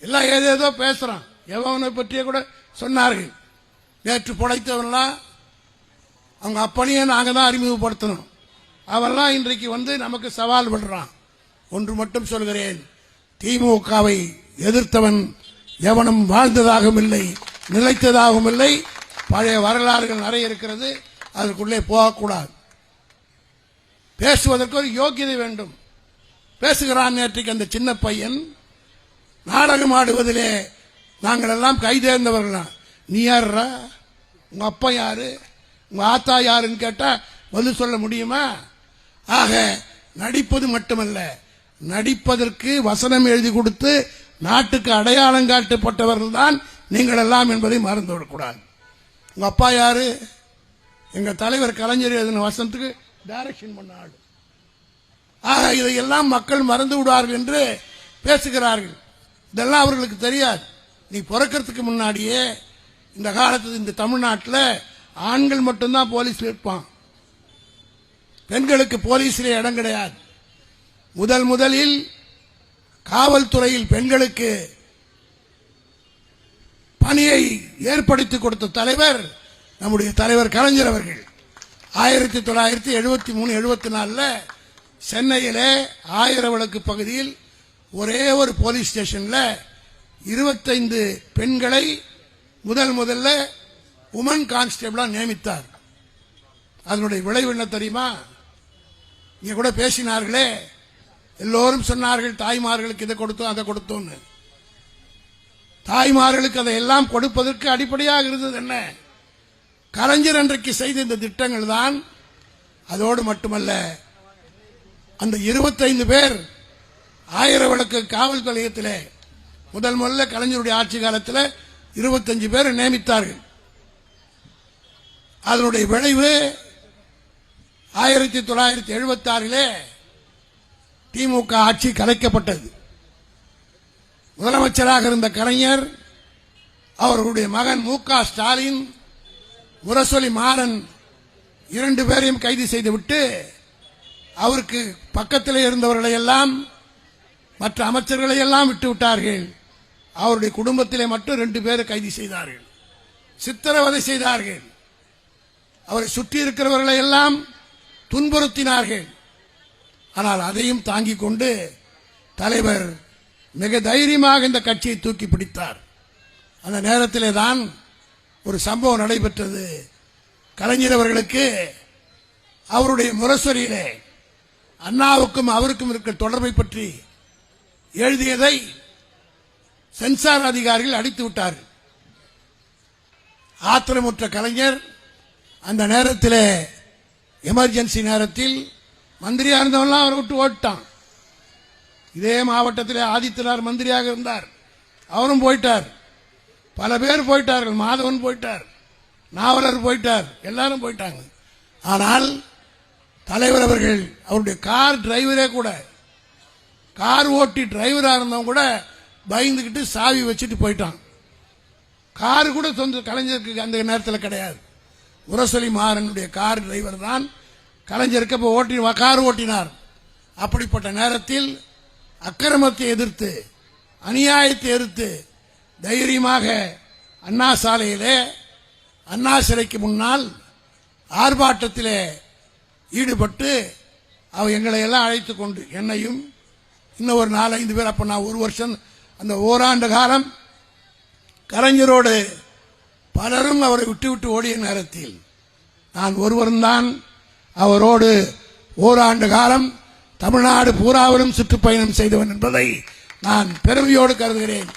எல்லாம் ஏதேதோ பேசுறான். எவனை பற்றிய கூட சொன்னார்கள். நேற்று பிழைத்தவன்லாம் அவங்க அப்பனையே நாங்கள் தான் அறிமுகப்படுத்தணும். அவெல்லாம் இன்றைக்கு வந்து நமக்கு சவால் விடுறான். ஒன்று மட்டும் சொல்கிறேன். திமுகவை எதிர்த்தவன் எவனும் வாழ்ந்ததாகவும் இல்லை நிலைத்ததாகவும் இல்லை. பழைய வரலாறுகள் நிறைய இருக்கிறது. அதற்குள்ளே போகக்கூடாது. பேசுவதற்கு ஒரு யோக்கியதை வேண்டும். பேசுகிறான் நேற்றைக்கு அந்த சின்ன பையன். நாடகம் ஆடுவதிலே நாங்கள் எல்லாம் கைதேர்ந்தவர்களா நீ யாருறா உங்க அப்பா யாரு? உங்க ஆத்தா யாருன்னு கேட்டா பதில் சொல்ல முடியுமா? ஆக நடிப்பது மட்டுமல்ல. நடிப்பதற்கு வசனம் எழுதி கொடுத்து நாட்டுக்கு அடையாளம் காட்டப்பட்டவர்கள் தான் நீங்கள் எல்லாம் என்பதை மறந்து விடக்கூடாது. உங்க அப்பா யாரு? எங்க தலைவர் கலைஞர் எழுதின வசனத்துக்கு டைரக்ஷன் பண்ண ஆள். ஆக இதையெல்லாம் மக்கள் மறந்து விடுவார்கள் என்று பேசுகிறார்கள். இதெல்லாம் அவர்களுக்கு தெரியாது. நீ பிறக்கிறதுக்கு முன்னாடியே இந்த காலத்து இந்த தமிழ்நாட்டில் ஆண்கள் மட்டும்தான் போலீஸ் இருப்பான் பெண்களுக்கு போலீஸில் இடம் கிடையாது. முதல் முதலில் காவல்துறையில் பெண்களுக்கு பணியை ஏற்படுத்தி கொடுத்த தலைவர் நம்முடைய தலைவர் கலைஞர் அவர்கள். ஆயிரத்தி தொள்ளாயிரத்தி எழுபத்தி மூணு எழுபத்தி நாலில் சென்னையிலே ஆயிரம் விளக்கு பகுதியில் ஒரே ஒரு போலீஸ் ஸ்டேஷன்ல இருபத்தைந்து பெண்களை முதல் முதல்ல உமன் கான்ஸ்டபிளா நியமித்தார். அதனுடைய விளைவு என்ன தெரியுமா? இங்க கூட பேசினார்களே எல்லோரும் சொன்னார்கள் தாய்மார்களுக்கு இதை கொடுத்தோம் அதை கொடுத்தோம்னு. தாய்மார்களுக்கு அதை எல்லாம் கொடுப்பதற்கு அடிப்படையாக இருந்தது என்ன? கலைஞர் அன்றைக்கு செய்த இந்த திட்டங்கள் தான் அதோடு மட்டுமல்ல அந்த இருபத்தைந்து பேர் ஆயிர வழக்கு காவல் நிலையத்திலே முதல் முதல்ல கலைஞருடைய ஆட்சி காலத்தில் இருபத்தஞ்சு பேர் நியமித்தார்கள். அதனுடைய விளைவு ஆயிரத்தி தொள்ளாயிரத்தி எழுபத்தி ஆறிலே திமுக ஆட்சி கலைக்கப்பட்டது. முதலமைச்சராக இருந்த கலைஞர் அவர்களுடைய மகன் மு க ஸ்டாலின் முரசொலி மாறன் இரண்டு பேரையும் கைது செய்துவிட்டு அவருக்கு பக்கத்தில் இருந்தவர்களை எல்லாம் மற்ற அமைச்சர்களை எல்லாம் விட்டு விட்டார்கள். அவருடைய குடும்பத்திலே மட்டும் ரெண்டு பேரை கைது செய்தார்கள். சித்திரவதை செய்தார்கள். அவரை சுற்றி இருக்கிறவர்களை எல்லாம் துன்புறுத்தினார்கள். ஆனால் அதையும் தாங்கிக் கொண்டு தலைவர் மிக தைரியமாக இந்த கட்சியை தூக்கி பிடித்தார். அந்த நேரத்திலே தான் ஒரு சம்பவம் நடைபெற்றது. கலைஞர் அவர்களுக்கு அவருடைய முரசொலியிலே அண்ணாவுக்கும் அவருக்கும் இருக்கிற தொடர்பை பற்றி எழுதியதை சென்சார் அதிகாரிகள் அடித்து விட்டார்கள். ஆத்திரமுற்ற கலைஞர் அந்த நேரத்தில் எமர்ஜென்சி நேரத்தில் மந்திரியாக இருந்தவன்லாம் அவரை விட்டு ஓட்டான் இதே மாவட்டத்தில் ஆதித்தனார் மந்திரியாக இருந்தார். அவரும் போயிட்டார். பல பேர் போயிட்டார்கள். மாதவன் போயிட்டார். நாவலர் போயிட்டார். எல்லாரும் போயிட்டாங்க. ஆனால் தலைவர் அவர்கள் அவருடைய கார் டிரைவரே கூட கார் ஓட்டி டிரைவரா இருந்தவங்க கூட பயந்துக்கிட்டு சாவி வச்சுட்டு போயிட்டான். கார் கூட சொந்த கலைஞருக்கு அந்த நேரத்தில் கிடையாது. உரசொலி மாறனுடைய கார் டிரைவர் தான் கலைஞருக்கு அப்போ ஓட்டி கார் ஓட்டினார். அப்படிப்பட்ட நேரத்தில் அக்கிரமத்தை எதிர்த்து அநியாயத்தை எதிர்த்து தைரியமாக அண்ணா சாலையிலே அண்ணா சிலைக்கு முன்னால் ஆர்ப்பாட்டத்திலே ஈடுபட்டு அவ எங்களை எல்லாம் அழைத்து கொண்டு என்னையும் இன்னும் ஒரு நாலஞ்சு பேர் அப்போ நான் ஒரு வருஷம் அந்த ஓராண்டு காலம் கலைஞரோடு பலரும் அவரை விட்டு விட்டு ஓடிய நேரத்தில் நான் ஒருவரும் தான் அவரோடு ஓராண்டு காலம் தமிழ்நாடு பூராவிலும் சுற்றுப்பயணம் செய்தவன் என்பதை நான் பெருமையோடு கருதுகிறேன்.